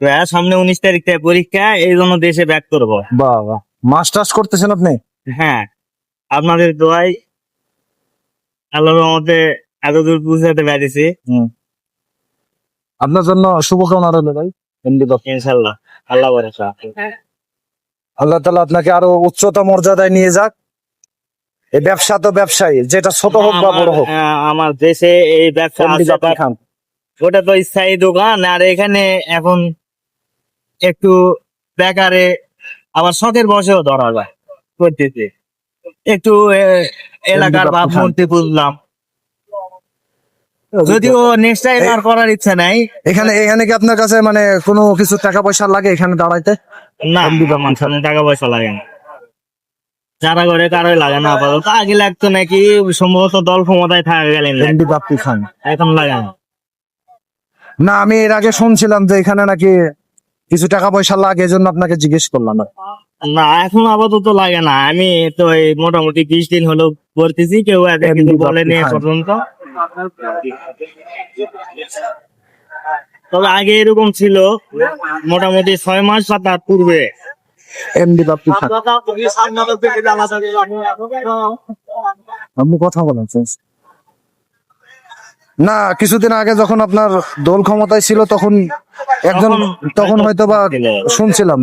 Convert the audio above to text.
তো হ্যাঁ, সামনে উনিশ তারিখ থেকে পরীক্ষা এই জন্য দেশে ব্যাক করব। বাহ মাস্টার্স করতেছেন আপনি? হ্যাঁ আপনাদের দোয়াই আল্লাহর মধ্যে এতদূর পৌঁছাতে পেরেছি। আপনার জন্য শুভকামনা রইল ভাই ইনশাল্লাহ আল্লাহ ভরসা। আল্লাহ তালা আপনাকে আরও উচ্চতা মর্যাদায় নিয়ে যাক। এই ব্যবসা তো ব্যবসায়ী যেটা ছোট হোক বা বড় হোক। আমার- আমার দেশে এই ব্যবসা ওটা তো স্থায়ী দোকান আর এখানে এখন একটু বেকারে আবার শখের বসেও ধরা যায়। করতেছে। একটু এলাকার খান। ভাবমূর্তি বুঝলাম যদিও নেক্সট টাইম আর করার ইচ্ছা নাই। এখানে এখানে কি আপনার কাছে মানে কোনো কিছু টাকা পয়সা লাগে এখানে দাঁড়াইতে? না সামনে টাকা পয়সা লাগে না। যারা করে কারোই লাগে না আপাতত। আগে লাগতো নাকি সম্ভবত দল ক্ষমতায় থাকা গেলেন এমডি বাপ্পি খান। এখন লাগে না। না আমি এর আগে শুনছিলাম যে এখানে নাকি কিছু টাকা পয়সা লাগে এজন্য আপনাকে জিজ্ঞেস করলাম না এখন আপাতত লাগে না। আমি তো এই মোটামুটি বিশ দিন হলো করতেছি কেউ এমনি বলেনি পর্যন্ত। তবে আগে এরকম ছিল মোটামুটি ছয় মাস বা তার পূর্বে। এমডি খান আপনি কথা বলেন। না কিছুদিন আগে যখন আপনার দল ক্ষমতায় ছিল তখন একজন তখন হয়তো বা শুনছিলাম।